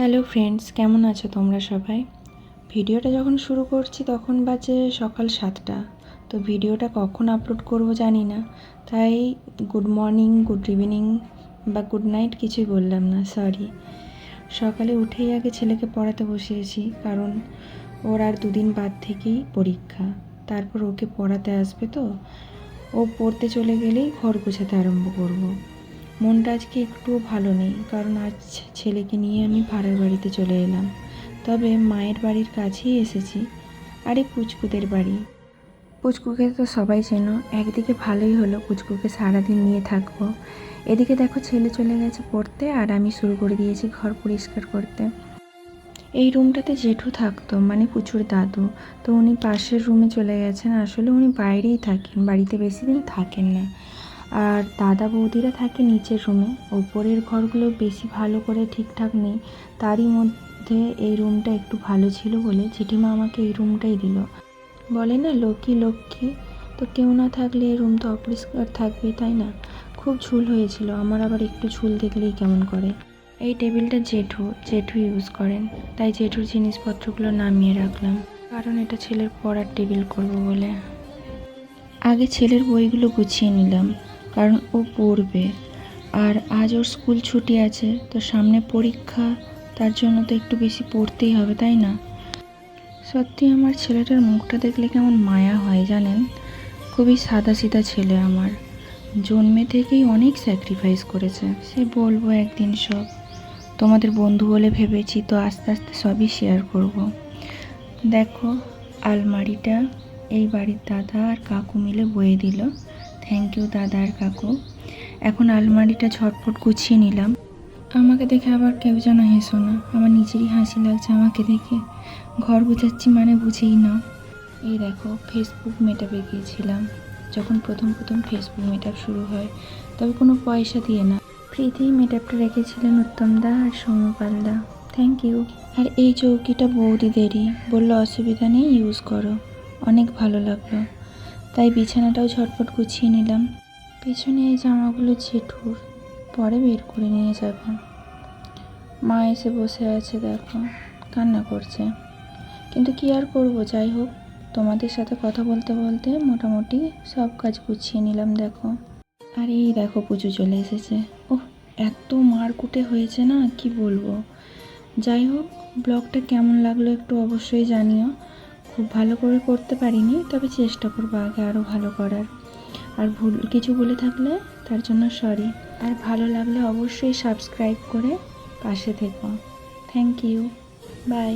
Hello friends, কেমন আছো তোমরা সবাই? ভিডিওটা যখন শুরু করছি তখন বাজে সকাল সাতটা। তো ভিডিওটা কখন আপলোড করব জানি না। তাই গুড মর্নিং গুড ইভিনিং বা গুড নাইট কিছুই বললাম না সরি সকালে উঠেই আগে ছেলেকে পড়াতে বসিয়েছি, কারণ ওর আর দুদিন বাদ থেকেই পরীক্ষা। তারপর ওকে পড়াতে আসবে তো। ও পড়তে চলে গেলেই ঘর গোছাতে আরম্ভ করব। মনটা আজকে একটুও ভালো নেই কারণ আজ ছেলেকে নিয়ে আমি ভাড়ার বাড়িতে চলে এলাম। তবে মায়ের বাড়ির কাছেই এসেছি। আরে পুচকুদের বাড়ি। পুচকুকে তো সবাই চেনো। একদিকে ভালোই হলো পুচকুকে সারাদিন নিয়ে থাকব। এদিকে দেখো ছেলে চলে গেছে পড়তে আর আমি শুরু করে দিয়েছি ঘর পরিষ্কার করতে। এই রুমটাতে জেঠু থাকতো মানে পুচুর দাদু। তো উনি পাশের রুমে চলে গেছেন। আসলে উনি বাইরেই থাকেন বাড়িতে বেশি দিন থাকেন না। আর দাদা বৌদিরা থাকে নিচের রুমে ওপরের ঘরগুলো বেশি ভালো করে ঠিকঠাক নেই। তারই মধ্যে এই রুমটা একটু ভালো ছিল বলে জেঠিমা আমাকে এই রুমটাই দিল। বলে, না, লক্ষ্মী লক্ষ্মী, তো কেউ না থাকলে এই রুম তো অপরিষ্কার থাকবে তাই না? খুব ঝুল হয়েছিল। আমার আবার একটু ঝুল দেখলেই কেমন করে। এই টেবিলটা জেঠু জেঠু ইউজ করেন। তাই জেঠুর জিনিসপত্রগুলো নামিয়ে রাখলাম। কারণ এটা ছেলের পড়ার টেবিল করব বলে। আগে ছেলের বইগুলো গুছিয়ে নিলাম। কারণ ও পড়বে। আর আজ ওর স্কুল ছুটি আছে, তো সামনে পরীক্ষা, তার জন্য তো একটু বেশি পড়তেই হবে, তাই না? সত্যি আমার ছেলেটার মুখটা দেখলে কেমন মায়া হয় জানেন? খুবই সাদা সিধা ছেলে আমার। জন্মে থেকেই অনেক স্যাক্রিফাইস করেছে, সে বলব একদিন সব। তোমাদের বন্ধু বলে ভেবেছি, তো আস্তে আস্তে সবই শেয়ার করব। দেখো, আলমারিটা, এই বাড়ির দাদা আর কাকু মিলে বয়ে দিল। থ্যাংক ইউ দাদা আর কাকু। এখন আলমারিটা ঝটপট গুছিয়ে নিলাম। আমাকে দেখে আবার কেউ যেন হেসো না। আমার নিজেরই হাসি লাগছে আমাকে দেখে। ঘর গুছাচ্ছি মানে বুঝেই না। এই দেখো ফেসবুক মেটাপে গিয়েছিলাম। যখন প্রথম প্রথম ফেসবুক মেটাপ শুরু হয়, তবে কোনো পয়সা দিয়ে না। ফ্রিতেই মেটাপটা রেখেছিলেন উত্তম দা আর সৌম্যপাল দা। থ্যাংক ইউ আর এই চৌকিটা বৌদিদেরই বলল, অসুবিধা নেই ইউজ করো। অনেক ভালো লাগল। তাই বিছানাটাও ঝটপট গুছিয়ে নিলাম। পেছনে এই জামাগুলো জেঠুর। পরে বের করে নিয়ে যাব। মা এসে বসে আছে, দেখো। কান্না করছে। কিন্তু কি আর করব? যাই হোক, তোমাদের সাথে কথা বলতে বলতে মোটামুটি সব কাজ গুছিয়ে নিলাম, দেখো। আর এই দেখো, পুজো চলে এসেছে। ওহ, এত মারকুটে হয়েছে না, কি বলব? যাই হোক, ব্লগটা কেমন লাগল একটু অবশ্যই জানিও। খুব ভালো করে করতে পারিনি, তবে চেষ্টা করব আগে আরও ভালো করার। আর ভুল, কিছু বলে থাকলে তার জন্য সরি আর ভালো লাগলে অবশ্যই সাবস্ক্রাইব করে পাশে থেকো। Thank you by